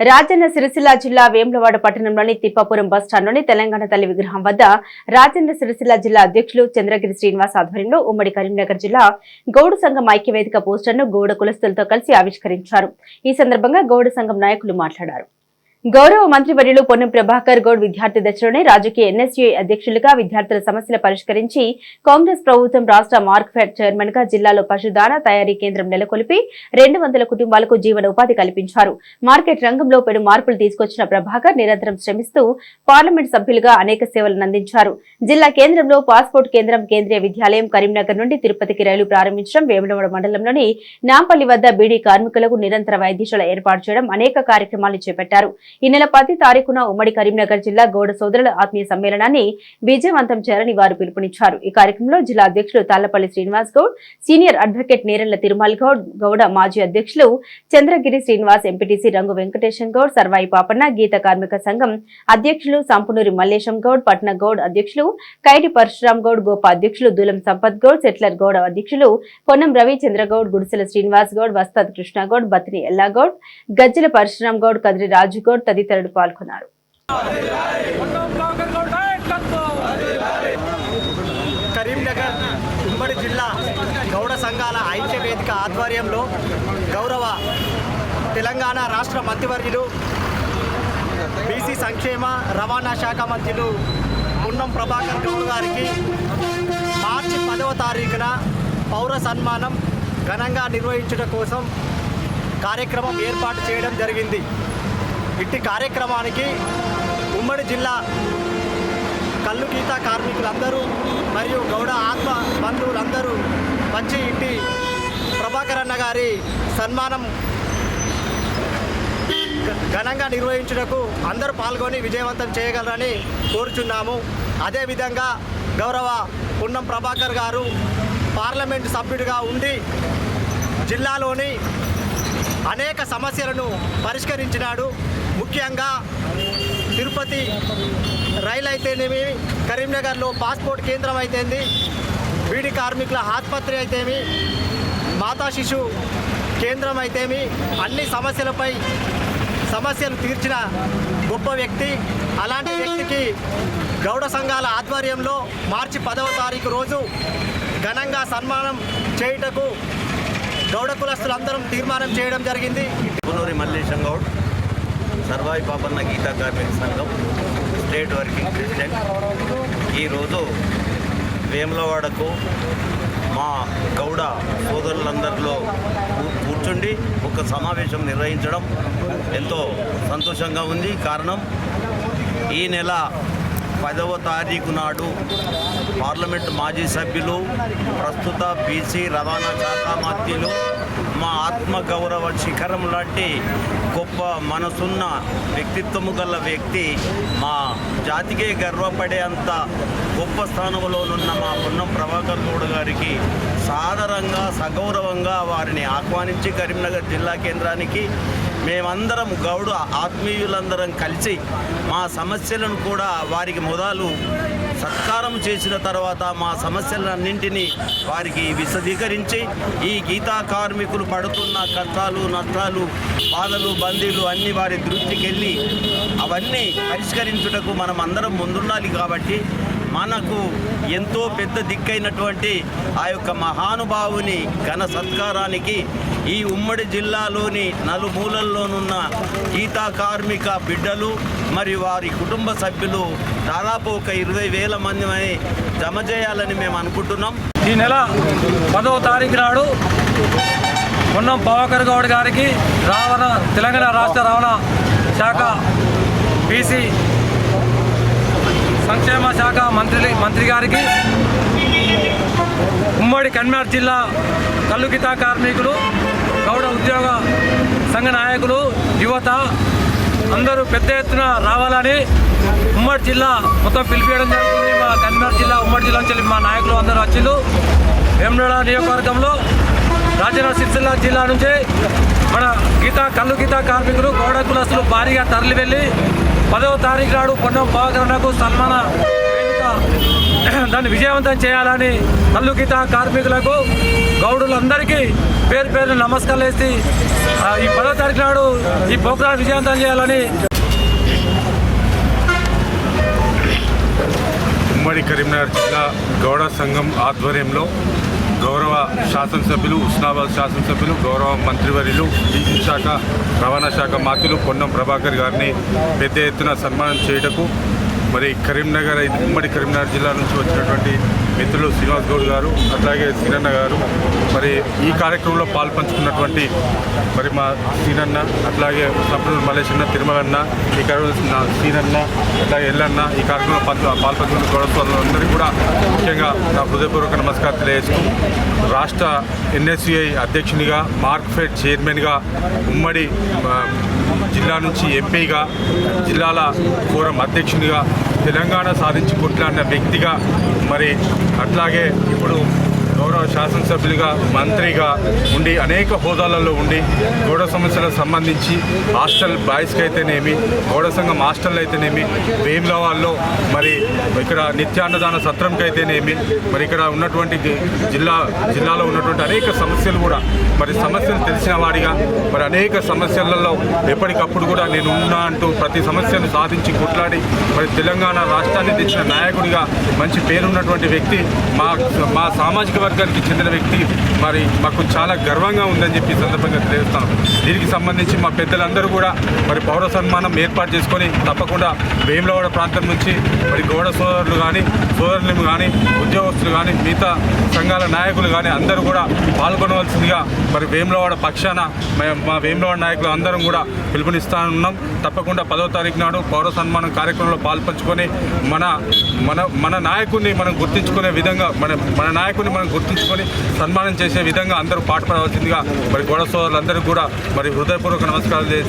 రాజన్న సిరిసిల్ల జిల్లా వేములవాడ పట్టణంలోని తిప్పాపురం బస్టాండ్లోని తెలంగాణ తల్లి విగ్రహం వద్ద రాజన్న సిరిసిల్ల జిల్లా అధ్యక్షులు చంద్రగిరి శ్రీనివాస్ ఆధ్వర్యంలో ఉమ్మడి కరీంనగర్ జిల్లా గౌడ సంఘం ఐక్యవేదిక పోస్టర్ను గౌడ కులస్తులతో కలిసి ఆవిష్కరించారు. ఈ సందర్భంగా గౌడ సంఘం నాయకులు మాట్లాడారు. గౌరవ మంత్రి వర్యులు పొన్నం ప్రభాకర్ గౌడ్ విద్యార్థి దశలోనే రాజకీయ ఎన్ఎస్యూ అధ్యక్షులుగా విద్యార్థుల సమస్యలు పరిష్కరించి కాంగ్రెస్ ప్రభుత్వం రాష్ట్ర మార్క్ఫెడ్ చైర్మన్గా జిల్లాలో పశుదాన తయారీ కేంద్రం నెలకొల్పి రెండు వందల కుటుంబాలకు జీవన ఉపాధి కల్పించారు. మార్కెట్ రంగంలో పెను మార్పులు తీసుకొచ్చిన ప్రభాకర్ నిరంతరం శ్రమిస్తూ పార్లమెంట్ సభ్యులుగా అనేక సేవలను అందించారు. జిల్లా కేంద్రంలో పాస్పోర్ట్ కేంద్రం కేంద్రీయ విద్యాలయం కరీంనగర్ నుండి తిరుపతికి రైలు ప్రారంభించడం వేములవాడ మండలంలోని నాంపల్లి వద్ద బీడీ కార్మికులకు నిరంతర వైద్యశాల ఏర్పాటు చేయడం అనేక కార్యక్రమాలు చేపట్టారు. ఈ నెల పది తారీఖున ఉమ్మడి కరీంనగర్ జిల్లా గౌడ సోదరుల ఆత్మీయ సమ్మేళనాన్ని విజయవంతం చేయాలని వారు పిలుపునిచ్చారు. ఈ కార్యక్రమంలో జిల్లా అధ్యక్షులు తాళ్ళపల్లి శ్రీనివాస్ గౌడ్ సీనియర్ అడ్వకేట్ నేరెళ్ళ తిరుమల్ గౌడ్ గౌడ మాజీ అధ్యక్షులు చంద్రగిరి శ్రీనివాస్ ఎంపీటీసీ రంగు వెంకటేశం గౌడ్ సర్వాయి పాపన్న గీత కార్మిక సంఘం అధ్యక్షులు సంపునూరి మల్లేశం గౌడ్ పట్న గౌడ్ అధ్యక్షులు కైటి పరశురాం గౌడ్ గోప అధ్యక్షులు దూలం సంపత్ గౌడ్ సెట్లర్ గౌడ అధ్యక్షులు పొన్నం రవి చంద్రగౌడ్ గుడిసెల శ్రీనివాస్ గౌడ్ వస్తాద్ కృష్ణగౌడ్ బతిని ఎల్లాగౌడ్ గజ్జల పరశురాం గౌడ్ కదిరి రాజుగౌడ్ రాథోడ్ తదితరులు పాల్గొన్నారు. కరీంనగర్ ఉమ్మడి జిల్లా గౌడ సంఘాల ఐక్య వేదిక ఆధ్వర్యంలో గౌరవ తెలంగాణ రాష్ట్ర మంత్రివర్యులు బీసీ సంక్షేమ రవాణా శాఖ మంత్రులు పున్నం ప్రభాకర్ గౌడ్ గారికి మార్చి పదవ తారీఖున పౌర సన్మానం ఘనంగా నిర్వహించడం కోసం కార్యక్రమం ఏర్పాటు చేయడం జరిగింది. ఇట్టి కార్యక్రమానికి ఉమ్మడి జిల్లా కళ్ళు గీత కార్మికులందరూ మరియు గౌడ ఆత్మ బంధువులందరూ వచ్చి ఇంటి ప్రభాకరన్న గారి సన్మానం ఘనంగా నిర్వహించుటకు అందరూ పాల్గొని విజయవంతం చేయగలరని కోరుచున్నాము. అదేవిధంగా గౌరవ పున్నం ప్రభాకర్ గారు పార్లమెంటు సభ్యుడిగా ఉండి జిల్లాలోని అనేక సమస్యలను పరిష్కరించినాడు. ముఖ్యంగా తిరుపతి రైలు అయితేనేమి? కరీంనగర్లో పాస్పోర్ట్ కేంద్రం అయితేంది. బీడీ కార్మికుల ఆసుపత్రి అయితేమి? మాతా శిశు కేంద్రం అయితేమి? అన్ని సమస్యలపై సమస్యలు తీర్చిన గొప్ప వ్యక్తి అలాంటి వ్యక్తికి గౌడ సంఘాల ఆధ్వర్యంలో మార్చి పదవ తారీఖు రోజు ఘనంగా సన్మానం చేయుటకు గౌడ కులస్తులందరం తీర్మానం చేయడం జరిగింది. పునూరి మల్లేశం గౌడ్. సర్వాయి పాపన్న గీతా కార్మిక సంఘం స్టేట్ వర్కింగ్ ప్రెసిడెంట్. ఈరోజు వేములవాడకు మా గౌడ సోదరులందరిలో కూర్చుండి ఒక సమావేశం నిర్వహించడం ఎంతో సంతోషంగా ఉంది. కారణం ఈ నెల పదవ తారీఖు నాడు పార్లమెంట్ మాజీ సభ్యులు ప్రస్తుత బీసీ రవాణా శాఖ మంత్రులు మా ఆత్మగౌరవ శిఖరం లాంటి గొప్ప మనసున్న వ్యక్తిత్వము గల వ్యక్తి మా జాతికే గర్వపడే అంత గొప్ప స్థానంలోనున్న మా పున్నం ప్రభాకర్ గౌడ్ గారికి సాదరంగా సగౌరవంగా వారిని ఆహ్వానించి కరీంనగర్ జిల్లా కేంద్రానికి మేమందరం గౌడు ఆత్మీయులందరం కలిసి మా సమస్యలను కూడా వారికి మొదలు సత్కారం చేసిన తర్వాత మా సమస్యలన్నింటినీ వారికి విశదీకరించి ఈ గీతా కార్మికులు పడుతున్న కష్టాలు నష్టాలు బాధలు బందీలు అన్ని వారి దృష్టికి వెళ్ళి అవన్నీ పరిష్కరించుటకు మనం అందరం ముందుండాలి కాబట్టి మనకు ఎంతో పెద్ద దిక్కైనటువంటి ఆ యొక్క మహానుభావుని ఘన సత్కారానికి ఈ ఉమ్మడి జిల్లాలోని నలుమూలల్లోనున్న గీతా కార్మిక బిడ్డలు మరియు వారి కుటుంబ సభ్యులు దాదాపు ఒక ఇరవై వేల మంది జమ చేయాలని మేము అనుకుంటున్నాం. ఈ నెల పదవ తారీఖు నాడు పొన్నం ప్రభాకర్ గౌడ్ గారికి రావణ తెలంగాణ రాష్ట్ర రవాణా శాఖ బీసీ సంక్షేమ శాఖ మంత్రి మంత్రి గారికి ఉమ్మడి కన్మార్ జిల్లా కల్లుకిత కార్మికులు గౌడ ఉద్యోగ సంఘ నాయకులు యువత అందరూ పెద్ద ఎత్తున రావాలని ఉమ్మడి జిల్లా మొత్తం పిలిపియడం జరుగుతుంది. మా కన్మార్ జిల్లా ఉమ్మడి జిల్లా నుంచి మా నాయకులు అందరూ వచ్చిండు వేమడ నియోజకవర్గంలో రాజన్న సిరిసిల్ల జిల్లా నుంచి మన గీత కళ్ళు గీత కార్మికులు గౌడ కులస్తులు భారీగా తరలి వెళ్ళి పదవ తారీఖు నాడు పొన్నం పవకరణకు సన్మాన దాన్ని విజయవంతం చేయాలని కల్లు గీత కార్మికులకు గౌడులందరికీ పేరు పేరు నమస్కారాలు వేసి ఈ పదవ తారీఖు నాడు ఈ ప్రోగ్రాం విజయవంతం చేయాలని ఉమ్మడి కరీంనగర్ జిల్లా గౌడ సంఘం ఆధ్వర్యంలో గౌరవ శాసనసభ్యులు ఉస్నాబాద్ శాసనసభ్యులు గౌరవ మంత్రివర్యులు డీసీ శాఖ రవాణా శాఖ మంత్రులు పొన్నం ప్రభాకర్ గారిని పెద్ద ఎత్తున సన్మానం చేయుటకు మరి కరీంనగర్ ఉమ్మడి కరీంనగర్ జిల్లా నుంచి వచ్చినటువంటి మిత్రులు శ్రీనివాస్ గౌడ్ గారు అట్లాగే సీనన్న గారు మరి ఈ కార్యక్రమంలో పాల్పంచుకున్నటువంటి మరి మా సీనన్న అట్లాగే సభ్యులు మలేషన్న తిరుమలన్న ఈ కార్యక్రమంలో సీనన్న అట్లాగే ఎల్లన్న ఈ కార్యక్రమంలో పాల్గొ- పాల్పంచుకున్న గౌరవస్తులందరికీ కూడా ముఖ్యంగా నా హృదయపూర్వక నమస్కారం తెలియజేస్తూ రాష్ట్ర ఎన్ఎస్యుఐ అధ్యక్షునిగా మార్క్ఫెడ్ చైర్మన్గా ఉమ్మడి జిల్లా నుంచి ఎంపీగా జిల్లాల ఫోరం అధ్యక్షునిగా తెలంగాణ సాధించి కొట్లాడిన వ్యక్తిగా మరి అట్లాగే ఇప్పుడు గౌరవ శాసనసభ్యులుగా మంత్రిగా ఉండి అనేక హోదాలలో ఉండి గౌడ సమస్యలకు సంబంధించి హాస్టల్ బాయ్స్కి అయితేనేమి గౌడ సంఘం హాస్టల్ అయితేనేమి వేములవాడలో మరి ఇక్కడ నిత్యాన్నదాన సత్రంకి అయితేనేమి మరి ఇక్కడ ఉన్నటువంటి జిల్లా జిల్లాలో ఉన్నటువంటి అనేక సమస్యలు కూడా మరి సమస్యలు తెలిసిన వాడిగా మరి అనేక సమస్యలలో ఎప్పటికప్పుడు కూడా నేను ఉన్నా అంటూ ప్రతి సమస్యను సాధించి కొట్లాడి మరి తెలంగాణ రాష్ట్రాన్ని తెచ్చిన నాయకుడిగా మంచి పేరున్నటువంటి వ్యక్తి మా మా సామాజిక వర్గానికి చెందిన వ్యక్తి. మరి మాకు చాలా గర్వంగా ఉందని చెప్పి సందర్భంగా తెలియజేస్తాను దీనికి సంబంధించి మా పెద్దలందరూ కూడా మరి పౌర సన్మానం ఏర్పాటు చేసుకొని తప్పకుండా వేములవాడ ప్రాంతం నుంచి మరి గౌడ సోదరులు కానీ సోదరులు కానీ ఉద్యోగస్తులు కానీ మిగతా సంఘాల నాయకులు కానీ అందరూ కూడా పాల్గొనవలసిందిగా మరి వేములవాడ పక్షాన మా వేములవాడ నాయకులు అందరం కూడా పిలుపునిస్తానున్నాం తప్పకుండా పదో తారీఖు నాడు పౌర సన్మానం కార్యక్రమంలో పాల్పంచుకొని మన మన మన నాయకుడిని మనం గుర్తించుకునే విధంగా మన మన నాయకుడిని మనం గుర్తించుకొని సన్మానం చేసే విధంగా అందరూ పాటుపడవలసిందిగా మరి గోడ సోదరులందరూ కూడా మరి హృదయపూర్వక నమస్కారాలు తెలియ